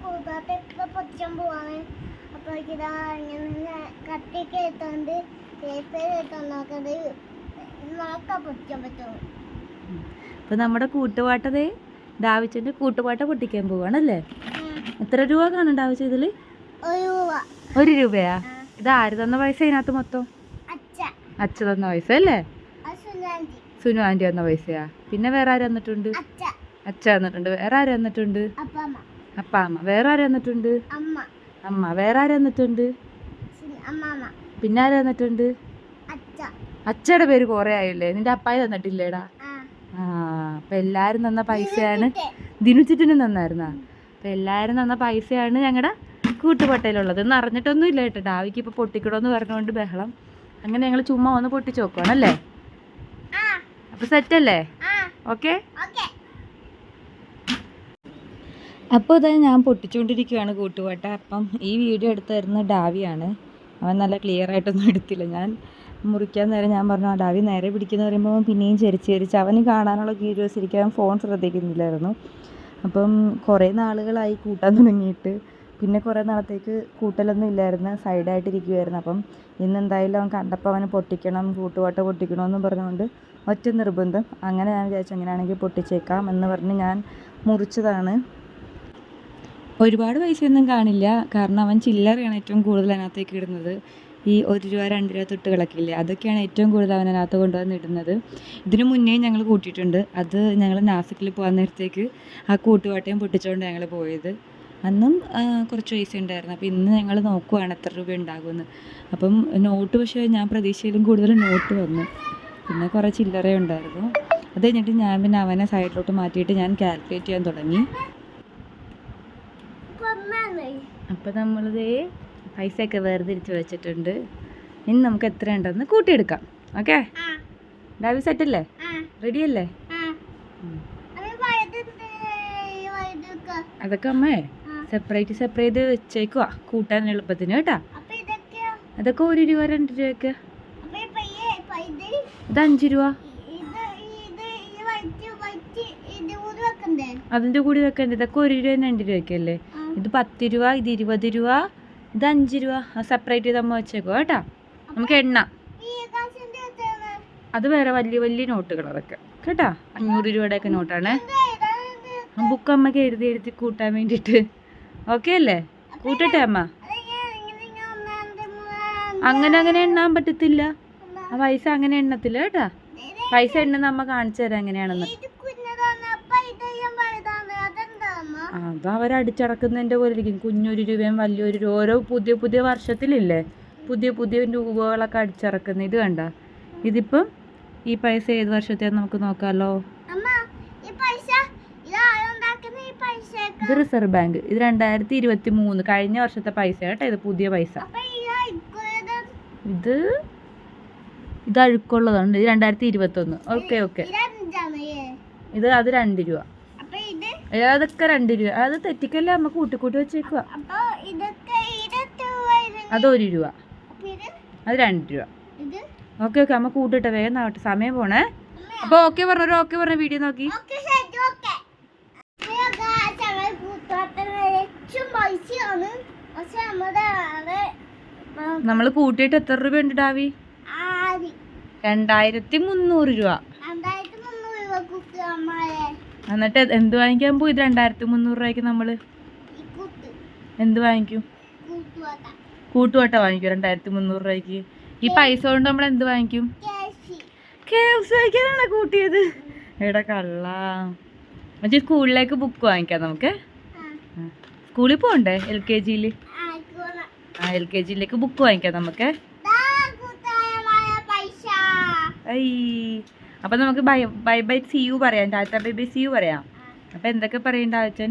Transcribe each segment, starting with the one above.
കൂത്താത്ത ഇപ്പൊ പൊച്ചാൻ പോവാണ് അപ്പൊ ഇതാ ഇങ്ങനെ കട്ടിക്ക് എടുത്തോണ്ട് പേപ്പർ എടുത്തോണ്ട് നോക്കണ്ട് നോക്കാൻ പൊച്ചാൻ പറ്റുമോ അപ്പൊ നമ്മുടെ കൂട്ടുപാട്ടതേ ഡാവിച്ചന്റെ കൂട്ടുപാട്ട പൊട്ടിക്കാൻ പോവാണല്ലേ എത്ര രൂപ കാണും ഡാവിച്ച ഇതിൽ ഒരു രൂപ ഒരു രൂപയാ ഇത് ആര് തന്ന പൈസ ഇതിനകത്ത് മൊത്തം അച്ഛ തന്ന പൈസ അല്ലേ സുനു ആന്റി തന്ന പൈസയാ പിന്നെ വേറെ ആര് തന്നിട്ടുണ്ട് അച്ഛ തന്നിട്ടുണ്ട് വേറെ ആര് തന്നിട്ടുണ്ട് അപ്പ അമ്മ വേറെ ആര് വന്നിട്ടുണ്ട്? അമ്മ. വേറെ ആര് വന്നിട്ടുണ്ട്? പിന്നെ ആര് വന്നിട്ടുണ്ട്? അച്ഛ. അച്ഛയുടെ പേര് കൊറേ ആയില്ലേ? നിന്റെ അപ്പായി തന്നിട്ടില്ലേടാ? ആ. അപ്പൊ എല്ലാരും തന്ന പൈസയാണ്. ദിനുച്ചിട്ടിനും തന്നായിരുന്ന? അപ്പൊ എല്ലാരും തന്ന പൈസയാണ് ഞങ്ങളുടെ കൂട്ടുപട്ടയിലുള്ളത്. എന്ന് അറിഞ്ഞിട്ടൊന്നും ഇല്ല കേട്ടോ. ഡാവിക്ക് ഇപ്പൊ പൊട്ടിക്കണമെന്ന് പറഞ്ഞുകൊണ്ട് ബഹളം. അങ്ങനെ ഞങ്ങൾ ചുമ്മാ ഒന്ന് പൊട്ടിച്ചു നോക്കുവാണല്ലേ അപ്പൊ സെറ്റല്ലേ ഓക്കെ അപ്പോൾ ഇതാ ഞാൻ പൊട്ടിച്ചുകൊണ്ടിരിക്കുകയാണ് കൂട്ടുപാട്ട. അപ്പം ഈ വീഡിയോ എടുത്ത് തരുന്ന ഡാവിയാണ്. അവൻ നല്ല ക്ലിയർ ആയിട്ടൊന്നും എടുത്തില്ല. ഞാൻ മുറിക്കാൻ നേരം ഞാൻ പറഞ്ഞു ആ ഡാവി നേരെ പിടിക്കുന്ന പറയുമ്പോൾ പിന്നെയും ചെരിച്ച് ചെരിച്ച് അവന് കാണാനുള്ള വീഡിയോസ് അവൻ ഫോൺ ശ്രദ്ധിക്കുന്നില്ലായിരുന്നു. അപ്പം കുറേ നാളുകളായി കൂട്ടാൻ തുടങ്ങിയിട്ട്. പിന്നെ കുറേ നാളത്തേക്ക് കൂട്ടലൊന്നും ഇല്ലായിരുന്നു. സൈഡായിട്ടിരിക്കുമായിരുന്നു അപ്പം ഇന്ന് എന്തായാലും അവൻ കണ്ടപ്പോൾ അവന് പൊട്ടിക്കണം കൂട്ടുപാട്ട പൊട്ടിക്കണമെന്ന് പറഞ്ഞുകൊണ്ട് ഒറ്റ നിർബന്ധം. അങ്ങനെ ഞാൻ വിചാരിച്ചു അങ്ങനെയാണെങ്കിൽ പൊട്ടിച്ചേക്കാം എന്ന് പറഞ്ഞ് ഞാൻ മുറിച്ചതാണ്. ഒരുപാട് പൈസയൊന്നും കാണില്ല. കാരണം അവൻ ചില്ലറയാണ് ഏറ്റവും കൂടുതൽ അതിനകത്തേക്ക് ഇടുന്നത്. ഈ ഒരു രൂപ രണ്ട് രൂപ തൊട്ടുകളൊക്കെ ഇല്ലേ? അതൊക്കെയാണ് ഏറ്റവും കൂടുതൽ അവൻ അതിനകത്ത് കൊണ്ടുവന്ന് ഇടുന്നത്. ഇതിനു മുന്നേ ഞങ്ങൾ കൂട്ടിയിട്ടുണ്ട്. അത് ഞങ്ങൾ നാസിക്കിൽ പോകാൻ നേരത്തേക്ക് ആ കൂട്ടുപാട്ടയും പൊട്ടിച്ചുകൊണ്ട് ഞങ്ങൾ പോയത്. അന്നും കുറച്ച് പൈസ ഉണ്ടായിരുന്നു. അപ്പോൾ ഇന്ന് ഞങ്ങൾ നോക്കുവാണ് എത്ര രൂപ ഉണ്ടാകുമെന്ന്. അപ്പം നോട്ട് പക്ഷേ ഞാൻ പ്രതീക്ഷയിലും കൂടുതൽ നോട്ട് വന്നു. പിന്നെ കുറേ ചില്ലറ ഉണ്ടായിരുന്നു അത് കഴിഞ്ഞിട്ട് ഞാൻ പിന്നെ അവനെ സൈഡിലോട്ട് മാറ്റിയിട്ട് ഞാൻ കാൽക്കുലേറ്റ് ചെയ്യാൻ തുടങ്ങി. അപ്പോൾ നമ്മളിത് പൈസയൊക്കെ വേർതിരിച്ച് വെച്ചിട്ടുണ്ട്. ഇനി നമുക്ക് എത്ര ഉണ്ടെന്ന് കൂട്ടിയെടുക്കാം. ഓക്കെ? ഡാവി സെറ്റല്ലേ? റെഡി അല്ലേ അതൊക്കെ അമ്മേ സെപ്പറേറ്റ് സെപ്പറേറ്റ് വെച്ചേക്കുവാ. കൂട്ടാൻ എളുപ്പത്തിന് കേട്ടാ. അപ്പൊ അതൊക്കെ ഒരു രൂപ രണ്ട് രൂപയൊക്കെ. അപ്പൊ ഇത് അഞ്ച് രൂപ. അതിന്റെ കൂടി വെക്കണ്ടേ? ഇതൊക്കെ ഒരു രൂപ രണ്ട് രൂപയൊക്കെ അല്ലേ. ഇത് പത്ത് രൂപ ഇത് ഇരുപത് രൂപ ഇത് അഞ്ച് രൂപ സെപ്പറേറ്റ് ചെയ്ത് നമ്മൾ വെച്ചേക്കോ കേട്ടാ. നമുക്ക് എണ്ണ? അത് വേറെ വലിയ വലിയ നോട്ടുകൾ അതൊക്കെ കേട്ടാ? അഞ്ഞൂറ് രൂപയുടെ ഒക്കെ നോട്ടാണ്? ബുക്ക് അമ്മയ്ക്ക് എഴുതി എഴുതി കൂട്ടാൻ വേണ്ടിയിട്ട്. ഓക്കെ അല്ലേ? കൂട്ടട്ടെ അമ്മ. അങ്ങനെ അങ്ങനെ എണ്ണാൻ പറ്റത്തില്ല. ആ പൈസ അങ്ങനെ എണ്ണത്തില്ല കേട്ടാ. പൈസ എണ്ണുന്ന അമ്മ കാണിച്ചു തരാം എങ്ങനെയാണെന്ന്. അത് അവരടിച്ചടക്കുന്നതിന്റെ പോലെ ഇരിക്കും കുഞ്ഞൊരു രൂപയും വലിയൊരു രൂപ ഓരോ പുതിയ പുതിയ വർഷത്തിലില്ലേ? പുതിയ പുതിയ രൂപകളൊക്കെ അടിച്ചിറക്കുന്നത് ഇത് കണ്ട? ഇതിപ്പം ഈ പൈസ ഏത് വർഷത്തെ നമുക്ക് നോക്കാമല്ലോ ഇത് റിസർവ് ബാങ്ക്. ഇത് രണ്ടായിരത്തി ഇരുപത്തി മൂന്ന് കഴിഞ്ഞ വർഷത്തെ പൈസ കേട്ടോ ഇത് പുതിയ പൈസ. ഇത് ഇത് അഴുക്കുള്ളതാണ്. ഇത് രണ്ടായിരത്തി ഇരുപത്തൊന്ന് ഓക്കെ. ഓക്കെ ഇത് അത് രണ്ട് രൂപ. അതൊക്കെ രണ്ട് രൂപ അത് തെറ്റിക്കല്ലേ നമ്മ കൂട്ടിക്കൂട്ടി വെച്ചേക്കുക അത് ഒരു രൂപ അത് രണ്ട് രൂപ ഓക്കെ ഓക്കെ അമ്മ കൂട്ടിട്ടെ വേഗം ആവട്ടെ സമയം പോണേ. അപ്പൊ ഓക്കെ പറഞ്ഞു ഒരു ഓക്കെ പറഞ്ഞ വീഡിയോ നോക്കി. നമ്മൾ നമ്മൾ കൂട്ടിയിട്ട് എത്ര രൂപ ഉണ്ട് ഡാവി? രണ്ടായിരത്തി മുന്നൂറ് രൂപ. എന്നിട്ട് എന്ത് വാങ്ങിക്കാൻ പോയി? ഇത് രണ്ടായിരത്തി മുന്നൂറ് രൂപയ്ക്ക് നമ്മൾ എന്ത് വാങ്ങിക്കും? കൂട്ടുവട്ട. വാങ്ങിക്കും രണ്ടായിരത്തി മുന്നൂറ് രൂപയ്ക്ക്. ഈ പൈസ കൊണ്ട് നമ്മൾ എന്ത് വാങ്ങിക്കും? K F C. വാങ്ങിക്കാനാണ് കൂട്ടിയത്? എടാ കള്ള. മറ്റേ സ്കൂളിലേക്ക് ബുക്ക് വാങ്ങിക്കാം നമുക്ക്. സ്കൂളിൽ പോകണ്ടേ എൽ കെ ജിയിൽ? ആ എൽ കെ ജിയിലേക്ക് ബുക്ക് വാങ്ങിക്കാം നമുക്ക്. ഐ. അപ്പം നമുക്ക് bye bye bye see you പറയാം. Tata bye bye see you പറയാം. അപ്പം എന്തൊക്കെ പറയണ്ട അച്ഛൻ?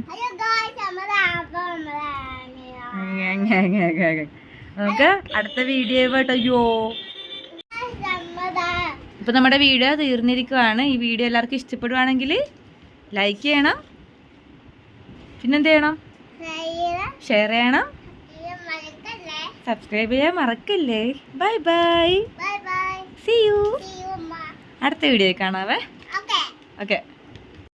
നമുക്ക് അടുത്ത വീഡിയോ കേട്ടോ അയ്യോ. ഇപ്പൊ നമ്മുടെ വീഡിയോ തീർന്നിരിക്കുകയാണ് ഈ വീഡിയോ എല്ലാവർക്കും ഇഷ്ടപ്പെടുവാണെങ്കിൽ ലൈക്ക് ചെയ്യണം. പിന്നെന്ത് ചെയ്യണം? ഷെയർ ചെയ്യണം. സബ്സ്ക്രൈബ് ചെയ്യാൻ മറക്കല്ലേ? Bye bye see you. അടുത്ത വീഡിയോയിൽ കാണാവേ. ഓക്കെ